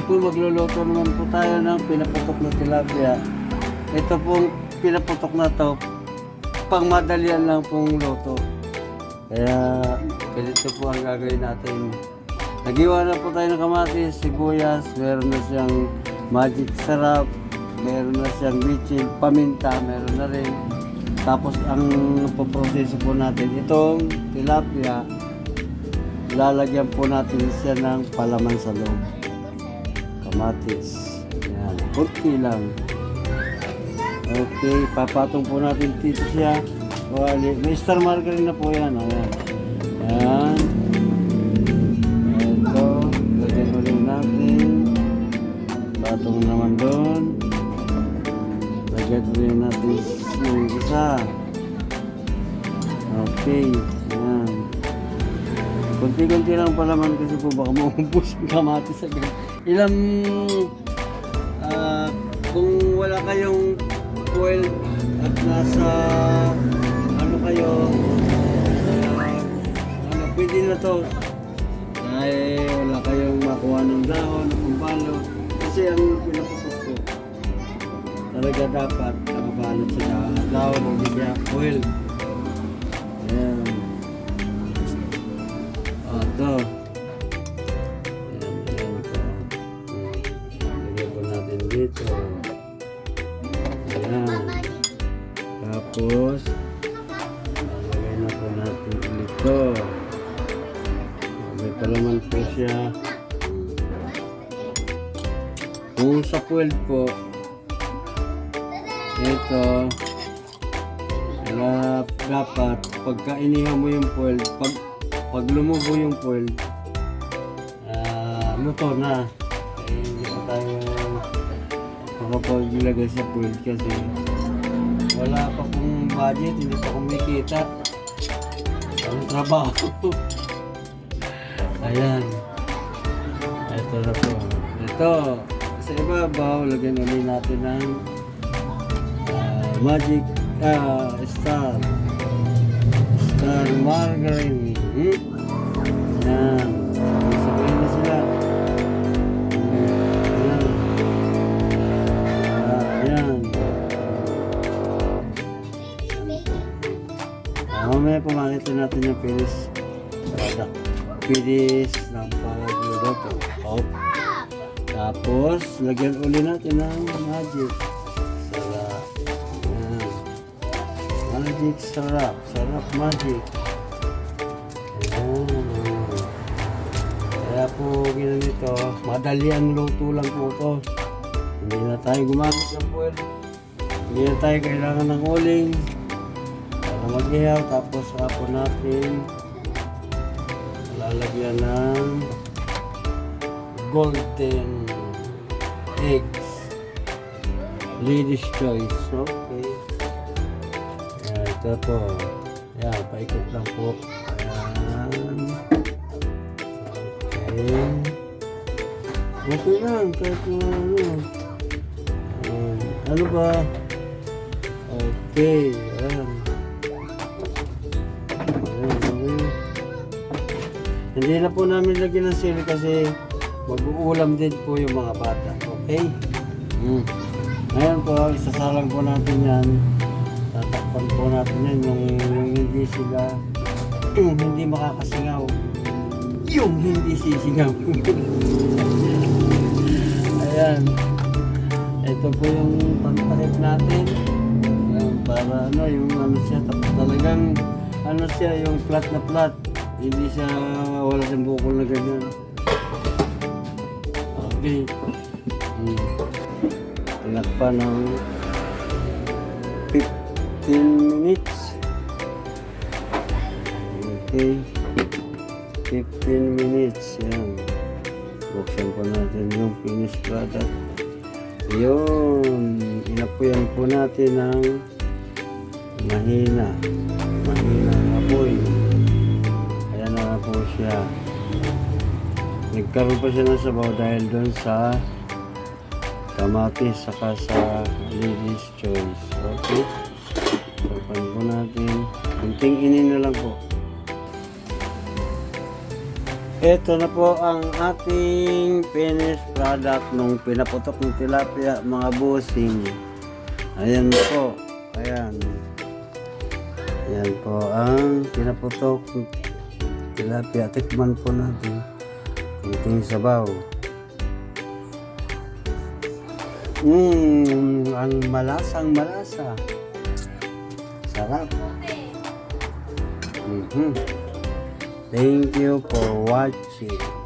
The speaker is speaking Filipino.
Ngayon po magluluto naman po tayo ng pinaputok na tilapia. Ito pong pinaputok na to, pang madalian lang pong luto. Kaya ganito po ang gagawin natin. Nagiwa na po tayo ng kamatis, sibuyas, meron na siyang magic sarap, meron na siyang bitchin, paminta, meron na rin. Tapos ang poproseso po natin, itong tilapia, lalagyan po natin siya ng palaman sa loob. Kamatis. Yan, kunti lang. Okay, papatong po natin dito siya. Wali. May star marker na po yan. Ayan. Ayan. Ito. Lagyan ulit natin. Patong naman doon. Lagyan ulit natin yung isa. Okay. Ayan. Kunti-kunti lang palaman kasi po baka maubos yung kamatis agad. Ilang ah, kung wala kayong oil at nasa ano kayo ah, ano pwede na to. Ay wala kayong makuha ng dahon ng palo kasi ang pinaputok ko talaga dapat nakabalot sa dahon dahon hindi kaya oil Ayan. Tapos, lagay na po natin dito. May palaman po siya. Kung sa puwel po, ito, kaya dapat pagka inihaw mo yung puwel, pag pag lumubo yung foil, ah, luto na. Eh, hindi pa tayo makapaglagay sa foil kasi wala pa pong budget, hindi pa kumikita. Ang trabaho. Ayan. Ito na po. Ito. Sa ibabaw, lagyan ulit natin ng ah, magic ah, star. Star margarine. Hmm? Mamaya pumakita natin yung pilis. Product. Pilis ng pagluluto. Oh. Tapos, lagyan uli natin ng magic. Sarap. Yan. Magic sarap. Sarap magic. Ayan. Kaya po ginanito, madali ang luto lang po ito. Hindi na tayo gumamit ng puwel. Hindi na tayo kailangan ng uling. Mag-ihaw, tapos hapo natin lalagyan ng golden eggs. Ladies choice. Okay. Ayan, ito po. Ayan, paikot lang po. Ayan. Okay. Okay lang, kahit na ano. Ano ba? Okay. Ayan, Hindi na po namin lagyan ng sili kasi mag-uulam din po yung mga bata. Okay? Mm. Ngayon po, isasalang po natin yan. Tatakpan po natin yan yung, yung hindi sila, yung hindi makakasingaw. Yung hindi sisingaw. Ayan. Ito po yung pagtakip natin. Ayan, para ano, yung ano siya, tapos talagang ano siya, yung flat na flat. Hindi siya wala siyang bukol na ganyan. Okay. Hmm. Tinakpan ng 15 minutes. Okay. 15 minutes. Yan. Buksan po natin yung finished product. Yun. Inapuyan po natin ng mahina. Mahina siya. Nagkaroon pa siya ng sabaw dahil doon sa kamatis saka sa lady's choice. Okay? Tapan po natin. Kunting inin na lang po. Ito na po ang ating finished product nung pinaputok ng tilapia mga busing. Ayan po. Ayan. Ayan po ang pinaputok tilapia. Tikman po natin. Kunting sabaw. Mmm, ang malasang malasa. Sarap. Mhm. Thank you for watching.